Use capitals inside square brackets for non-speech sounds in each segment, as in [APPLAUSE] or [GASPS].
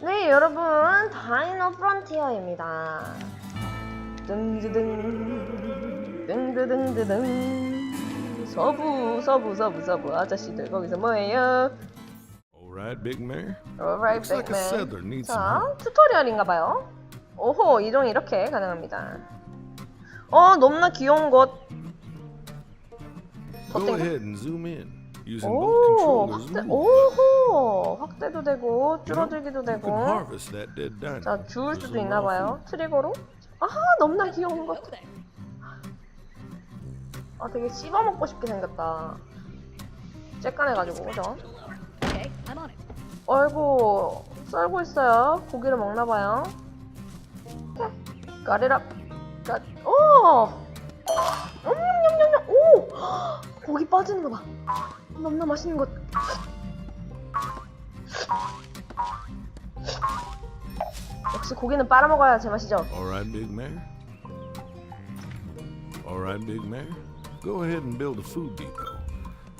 네, 여러분, 다이노 프론티어입니다. 등드등, 등드등드등. 서부, 서부, 서부, 서부. 아저씨들, 거기서 뭐해요? All right, Big Mare. Alright, like a settler needs some 자. 튜토리얼인가봐요. 오호, 이동이 이렇게 가능합니다. 어, 너무나 귀여운 것. Go ahead and zoom in using 오, both controllers. 확대, and 오호, 확대도 되고, 줄어들기도 You can 되고. harvest that dead. 자, 주울 수도 zoom 있나 봐요. 트리거로. 아하, 너무나 귀여운 것. 아, 되게 씹어먹고 싶게 생겼다. 쬐깐해가지고, 그죠? Okay, I'm on it. 어이구, 썰고 있어요. 고기를 먹나 봐요. 가리라. 가, 오! 냠냠냠냠, 오! [GASPS] 고기 빠지는 거 봐. 너무나 맛있는 것. 역시 고기는 빨아먹어야 제맛이죠. All right, Big Mare. All right, Big Mare. Go ahead and build a food depot.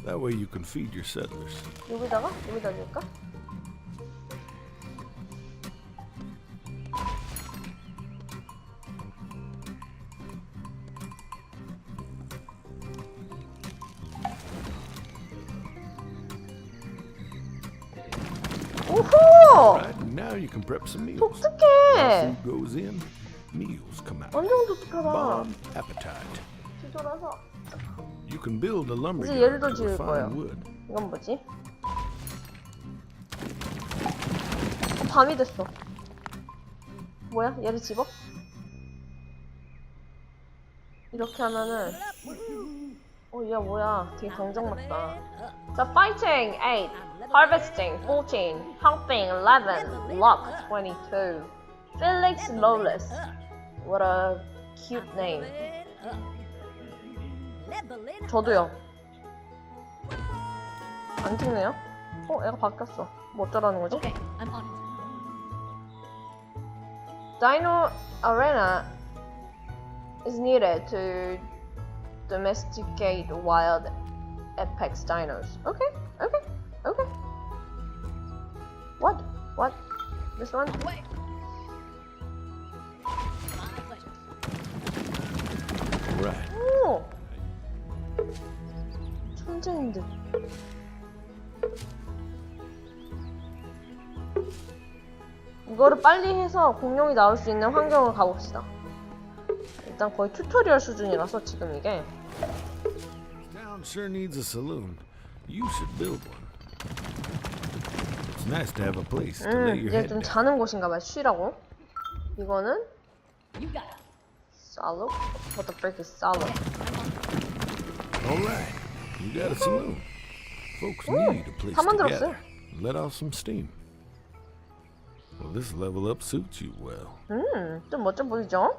That way you can feed your settlers. 여기다가? 여기다 줄까? 오호! Right, now you can prep some meals. 독특해! Food goes in, meals come out. 완전 독특하다. Bomb appetite. 뒤돌아서. You can build a lumber 이제 yard 얘를 더 to 지을 거예요. refine wood. 이건 뭐지? 밤이 됐어. 뭐야? 얘를 집어? 이렇게 하면은 어, 얘 뭐야? 되게 강정맞다. 자, fighting 8, harvesting 14, pumping 11, luck 22, Felix Lawless. What a cute name. Leveling 저도요. 안 찍네요? 어, 애가 바뀌었어. 뭐 어쩌라는 거지? Okay, I'm on it. Dino Arena is needed to domesticate wild apex dinos. Okay, okay, okay. What? What? This one? Wait. Right. 오! 천재인 듯. 이거를 빨리 해서 공룡이 나올 수 있는 환경을 가봅시다. 일단 거의 튜토리얼 수준이라서 지금 이게 sure needs a saloon. You should build one. It's nice to have a place to lay 음, your 이제 head 좀 down. 자는 곳인가봐요. 쉬라고. 이거는 You got it. 살로? What the frick is 살로? All right, you got a saloon. Folks need a place 다 to 만들었어요. gather. Let off some steam. Well, this level up suits you well. 음, 좀 멋져 보이죠?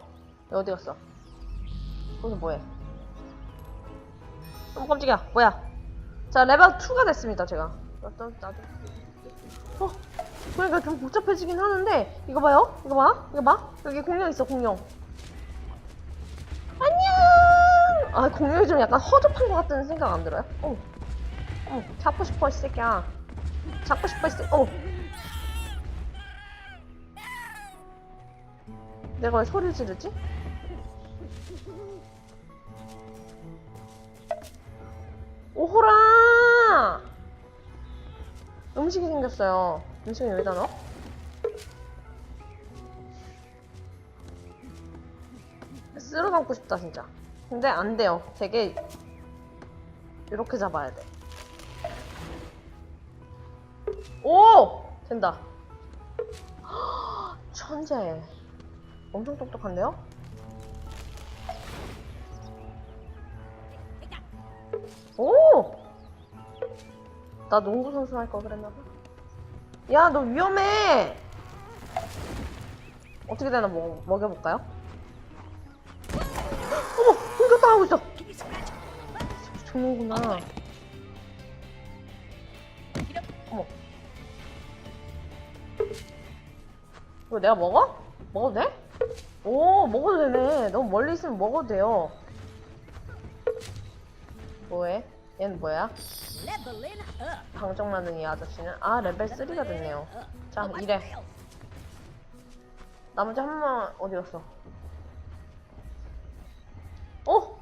얘 어디 갔어? 거기서 뭐해? 어, 깜짝이야. 뭐야? 자, 레벨 2가 됐습니다, 제가. 나도, 나도. 어, 그러니까 좀 복잡해지긴 하는데, 이거 봐요? 이거 봐? 이거 봐? 여기 공룡 있어, 공룡. 안녕! 아, 공룡이 좀 약간 허접한 것 같다는 생각 안 들어요? 어. 어, 잡고 싶어, 이 새끼야. 잡고 싶어, 이 새끼. 어. 내가 왜 소리를 지르지? 오호라! 음식이 생겼어요. 음식은 여기다 넣어? 쓸어 담고 싶다 진짜. 근데 안 돼요. 되게 이렇게 잡아야 돼. 오! 된다. [GASPS] 천재. 엄청 똑똑한데요? 오! 나 농구 선수 할걸 그랬나 봐. 야, 너 위험해! 어떻게 되나 먹, 먹여볼까요? 어머! 공격 당하고 있어! 좋은구나. 어머. 이거 내가 먹어? 먹어도 돼? 오, 먹어도 되네. 너무 멀리 있으면 먹어도 돼요. 뭐해? 얘는 뭐야? Leveling up. 방정맞는 이 아저씨는 아 레벨 3가 됐네요. 자 이래. 나머지 한 명 어디 갔어? 어?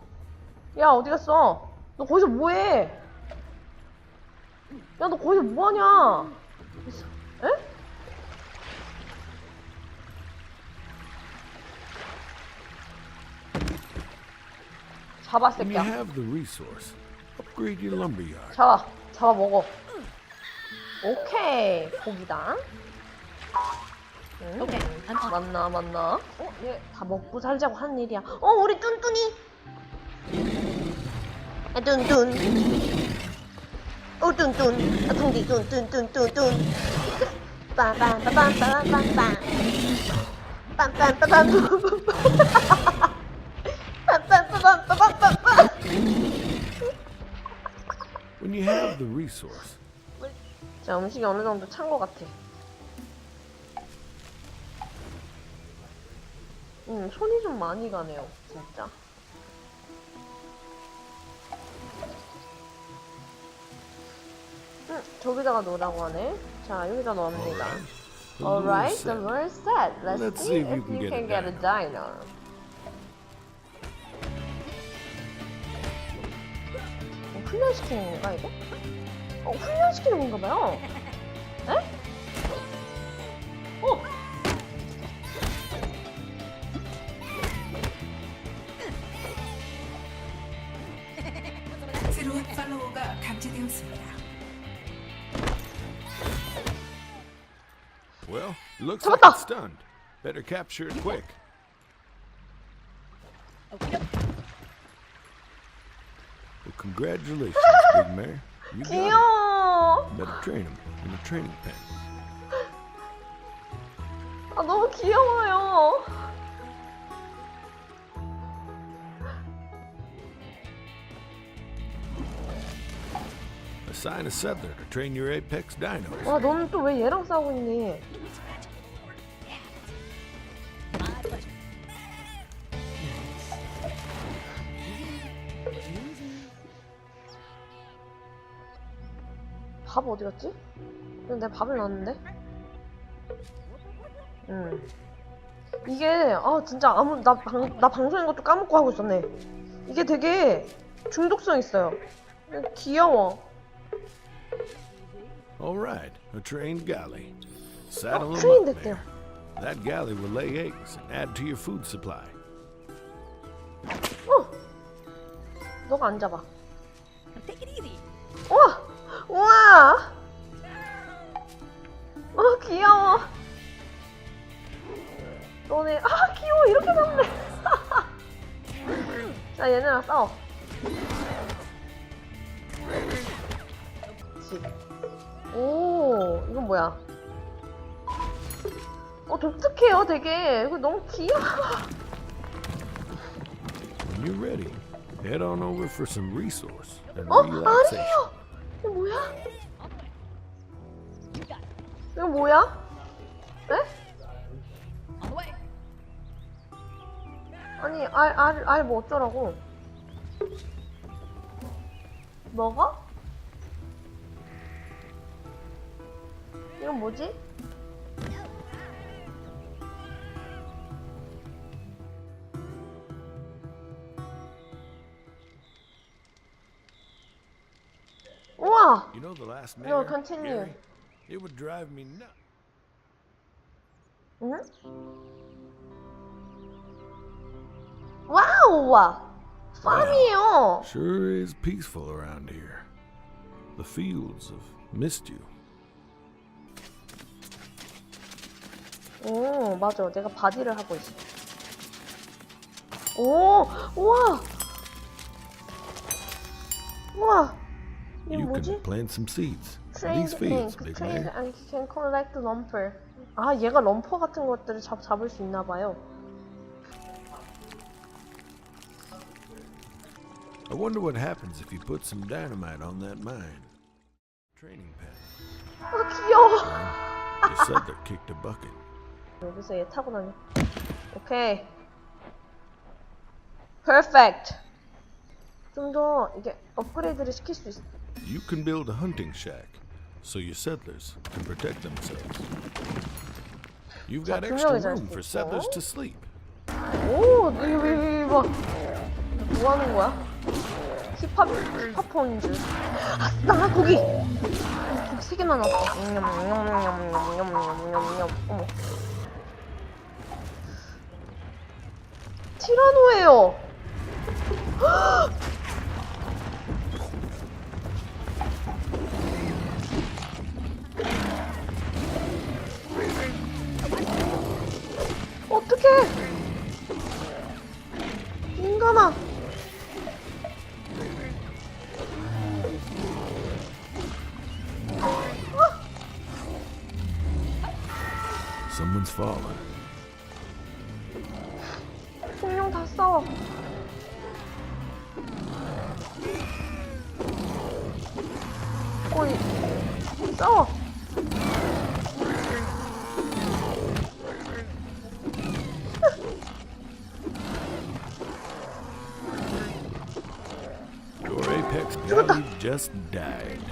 야 어디 갔어? 너 거기서 뭐해? 야 너 거기서 뭐하냐? 에? 잡아 When you 새끼야. have the resource, upgrade your lumberyard. 잡아, 잡아 먹어. 오케이, 고기다. 음, 오케이, 안 어. 맞나, 맞나? 어, 얘다 먹고 살자고 하는 일이야. 어, 우리 뚠뚠이. 아, 뚠뚠. 오, 뚠뚠. 아, 둥디 뚠뚠뚠뚠뚠. 빰빰빰빰빰빰빰. 빰빰빰빰빰빰. 빰빰빰빰빰빰빰. When you have the resource, 자, 음식이 어느 정도 찬 것 같아. 음, 손이 좀 많이 가네요, 진짜. 음, 저기다가 놓으라고 하네. 자, 여기다 넣습니다. the Alright, the word set. Let's, Let's see if you can get a a 훈련시키는 건가, 이거? 어, 훈련시키는 건가 봐요. 에? 어! 새로운 팔로워가 감지되었습니다. Well, looks 잡았다. like it's stunned. Better capture it quick. Okay. Well, congratulations, Big Mare. You got it. 귀여워. Better train him in a training pen. 아, 너무 귀여워요. Assign a settler to train your apex dinos. 와, 너는 또 왜 얘랑 싸우고 있니? 밥 어디 갔지? 근데 내가 밥을 넣었는데? 음. 이게, 아, 진짜 아무, 나 방, 나 방송인 것도 까먹고 하고 있었네. 이게 되게 중독성 있어요. 귀여워. All right, a trained galley. 어, Saddle him 트레인 up there. That galley will lay eggs and add to your food supply. 어! 너가 앉아봐. Take it easy. 우와! 우와! 어, 귀여워. 너네, 아, 귀여워. 이렇게 잡네. 자, 얘네랑 싸워. 오, 이건 뭐야? 어, 독특해요, 되게. 이거 너무 귀여워. When you're ready, head on over for some resource and 어? relaxation. 아니에요! 이거 뭐야? 이거 뭐야? 에? 아니 알알알뭐 어쩌라고? 뭐가? 이건 뭐지? 우와! You know the last No, mayor, continue. Gary? It would drive me nuts. 응? 와우! 팜이에요! Sure is peaceful around here. The fields have missed you. 오, 맞아. 내가 바디를 하고 있어. 오, 우와! 우와! 이게 You 뭐지? can plant some seeds in Trained these fields, Big trained Mare. and can collect lumper. 아, 얘가 럼퍼 같은 것들을 잡, 잡을 수 있나 봐요. I wonder what happens if you put some dynamite on that mine. Training pen. 아, 귀여워! The settler kicked a bucket. 여기서 얘 타고 다녀. 오케이. Perfect. 좀 더 이게 업그레이드를 시킬 수 있어. You can build a hunting shack so your settlers can protect themselves. You've 자, got 두 extra room 수 for settlers to sleep. 오, 봐. 뭐 하는 거야? 힙합, 힙합폰인 줄. 아싸, 고기! 고기 세 개만 넣었어. 냠냠냠냠냠냠냠냠냠. 어머. 티라노예요! 어떡해! 인간아! Someone's fallen. 공룡 다 싸워. 어이, 싸워. Just died.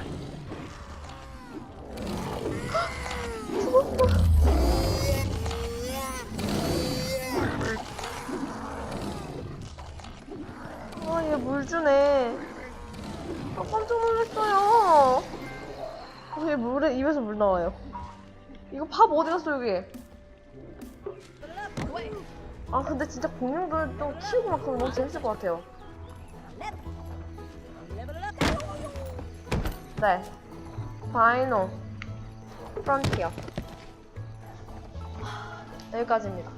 아, 얘 물 주네. 아, 깜짝 놀랐어요. 아, 얘 물에, 입에서 물 나와요. 이거 밥 어디 갔어, 여기? 아, 근데 진짜 공룡들 좀 키우고 막 그러면 너무 재밌을 것 같아요. 네. 바이노. 프런티어. 여기까지입니다.